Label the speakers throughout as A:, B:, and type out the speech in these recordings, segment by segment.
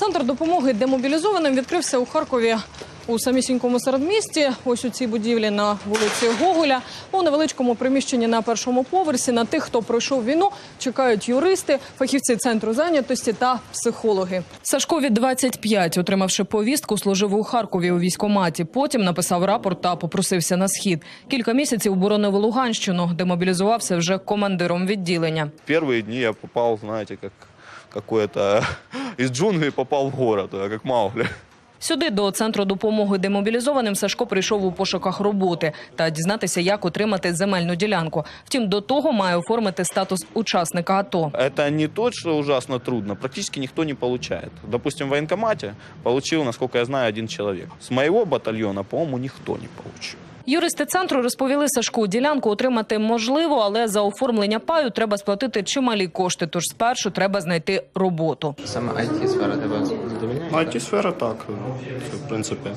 A: Центр допомоги демобілізованим відкрився у Харкові у самісінькому середмісті. Ось у цій будівлі на вулиці Гоголя. У невеличкому приміщенні на першому поверсі на тих, хто пройшов війну, чекають юристи, фахівці центру зайнятості та психологи. Сашкові 25, отримавши повістку, служив у Харкові у військкоматі. Потім написав рапорт та попросився на схід. Кілька місяців боронив Луганщину, де мобілізувався вже командиром відділення.
B: Первые дни я попал, знаете, как какое-то из джунглей попал в город, как Маугли.
A: Сюди до центру допомоги демобілізованим Сашко прийшов у пошуках роботи та дізнатися, як отримати земельну ділянку. Втім, до того має оформити статус учасника АТО.
B: Это не то, что ужасно трудно, практически никто не получает. Допустим, в военкомате получил, насколько я знаю, один человек. С моего батальона, по-моему, никто не получил.
A: Юристи центру розповіли Сашку, ділянку отримати можливо, але за оформлення паю треба сплатити чималі кошти. Тож спершу треба знайти роботу.
C: Саме it сфера тебе задовільняє?
D: it сфера так. Це, в принципі,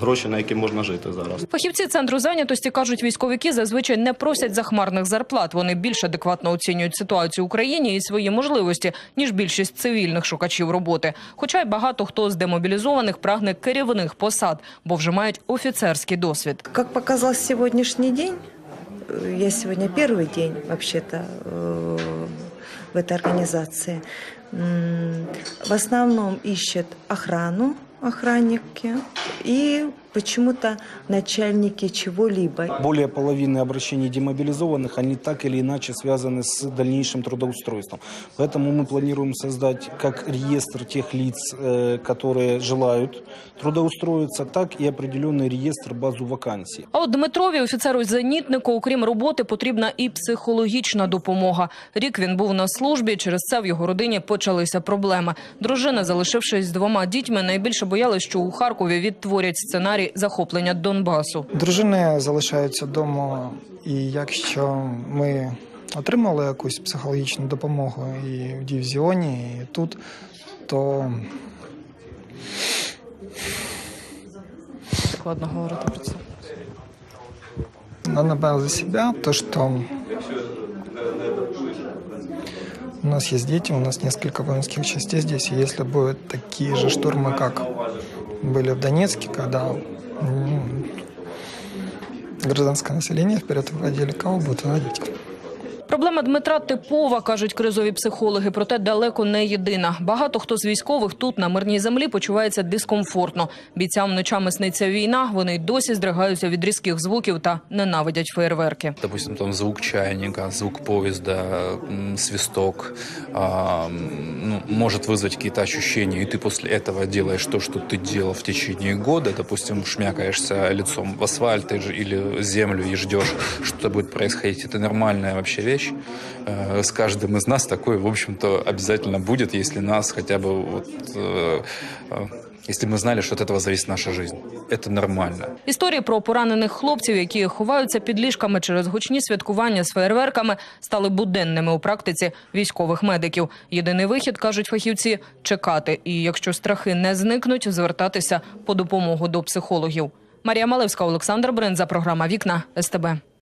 D: гроші, на які можна жити зараз.
A: Фахівці центру зайнятості кажуть, військовики зазвичай не просять захмарних зарплат. Вони більш адекватно оцінюють ситуацію в Україні і свої можливості, ніж більшість цивільних шукачів роботи. Хоча й багато хто з демобілізованих прагне керівних посад, бо вже мають офіцерський досвід.
E: Как показал сегодняшний день, э, я сегодня первый день вообще-то э, в этой организации, м, в основном ищет охрану, охранники и почему-то начальники чего-либо.
F: Более половины обращений демобилизованных, они так или иначе связаны с дальнейшим трудоустройством. Поэтому мы планируем создать как реестр тех лиц, э, которые желают трудоустроиться, так и определенный реестр базу вакансий.
A: А от Дмитрові, офіцеру-зенітнику, окрім роботи, потрібна і психологічна допомога. Рік він був на службі. Через це в його родині почалися проблеми. Дружина, залишившись з двома дітьми, найбільше боялась, що у Харкові відтворять сценарій захоплення Донбасу.
G: Дружини залишаються вдома, і якщо ми отримали якусь психологічну допомогу і в дивізіоні, і тут, то
A: Складно говорити про це.
G: надо брать за себя то, что у нас есть дети, у нас несколько воинских частей здесь, и если будут такие же штурмы, как были в Донецке, когда м, гражданское население вперед выводили, кого будут выводить?
A: Проблема Дмитра типова, кажуть кризові психологи, проте далеко не єдина. Багато хто з військових тут на мирній землі почувається дискомфортно. Бійцям ночами сниться війна. Вони й досі здригаються від різких звуків та ненавидять феєрверки.
H: Допустим, там звук чайника, звук поезда, м, свисток а, м, ну, может вызвать какие-то ощущения, и ты после этого делаешь то, что ты делал в течение года, допустим, шмякаешься лицом в асфальт и ж- или землю и ждешь, что будет происходить. Это нормальная вообще вещь. Э, С каждым из нас такое, в общем-то, обязательно будет, если нас хотя бы вот, э, э, если мы знали, что от этого зависит наша жизнь. Это нормально.
A: Історії про поранених хлопців, які ховаються під ліжками через гучні святкування з феєрверками, стали буденними у практиці військових медиків. Єдиний вихід кажуть фахівці чекати. І якщо страхи не зникнуть, звертатися по допомогу до психологів. Марія Малевська, Олександр Бринза, програма Вікна СТБ.